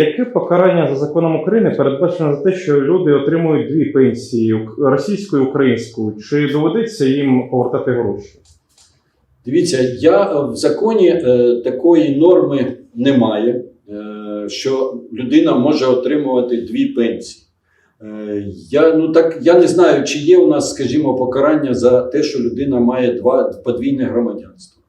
яке покарання за законом України передбачено за те, що люди отримують дві пенсії російську і українську? Чи доведеться їм повертати гроші? Дивіться, я е, в законі е, такої норми немає, е, що людина може отримувати дві пенсії. Е, я, ну так, я не знаю, чи є у нас, скажімо, покарання за те, що людина має два подвійне громадянство.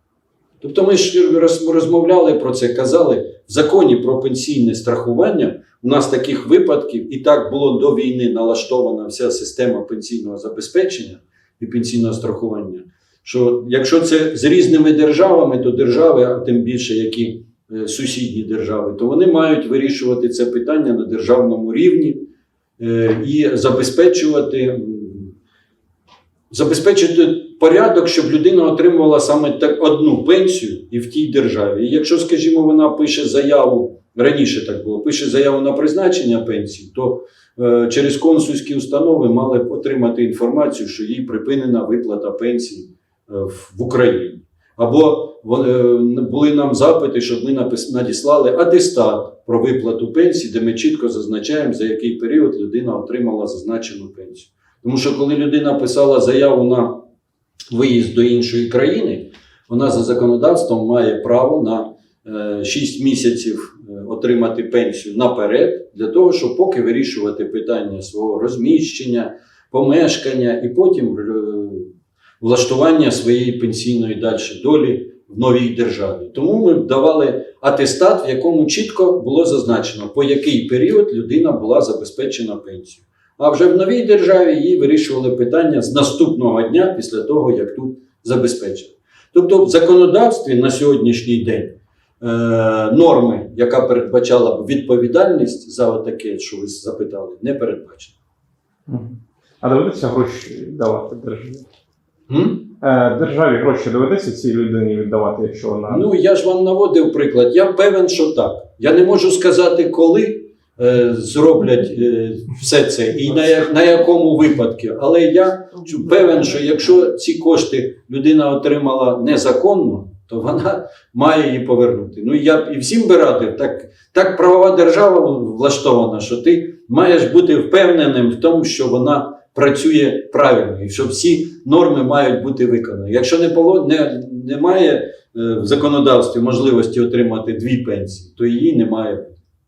Тобто ми ж розмовляли про це, казали, в законі про пенсійне страхування. У нас таких випадків і так було до війни налаштована вся система пенсійного забезпечення і пенсійного страхування що якщо це з різними державами, то держави, а тим більше які е, сусідні держави, то вони мають вирішувати це питання на державному рівні е, і забезпечувати, забезпечити порядок, щоб людина отримувала саме так одну пенсію і в тій державі. І якщо, скажімо, вона пише заяву, раніше так було, пише заяву на призначення пенсії, то е, через консульські установи мали б отримати інформацію, що їй припинена виплата пенсії е, в Україні. Або е, були нам запити, щоб ми напис- надіслали атестат про виплату пенсії, де ми чітко зазначаємо, за який період людина отримала зазначену пенсію. Тому що коли людина писала заяву на виїзд до іншої країни, вона за законодавством має право на е, 6 місяців е, отримати пенсію наперед, для того, щоб поки вирішувати питання свого розміщення, помешкання і потім е, влаштування своєї пенсійної далі долі в новій державі. Тому ми давали атестат, в якому чітко було зазначено, по який період людина була забезпечена пенсією. А вже в новій державі їй вирішували питання з наступного дня після того, як тут забезпечили. Тобто в законодавстві на сьогоднішній день е, норми, яка передбачала б відповідальність за таке, що ви запитали, не передбачена. А доведеться гроші давати державі? Е, Державі гроші доведеться цій людині віддавати, якщо вона. Ну, я ж вам наводив приклад. Я певен, що так. Я не можу сказати, коли зроблять е, все це і на, на якому випадку. Але я певен, що якщо ці кошти людина отримала незаконно, то вона має її повернути. Ну я б і всім би радив, так, так правова держава влаштована, що ти маєш бути впевненим в тому, що вона працює правильно, і що всі норми мають бути виконані. Якщо не, поло- не, немає е, в законодавстві можливості отримати дві пенсії, то її не має бути.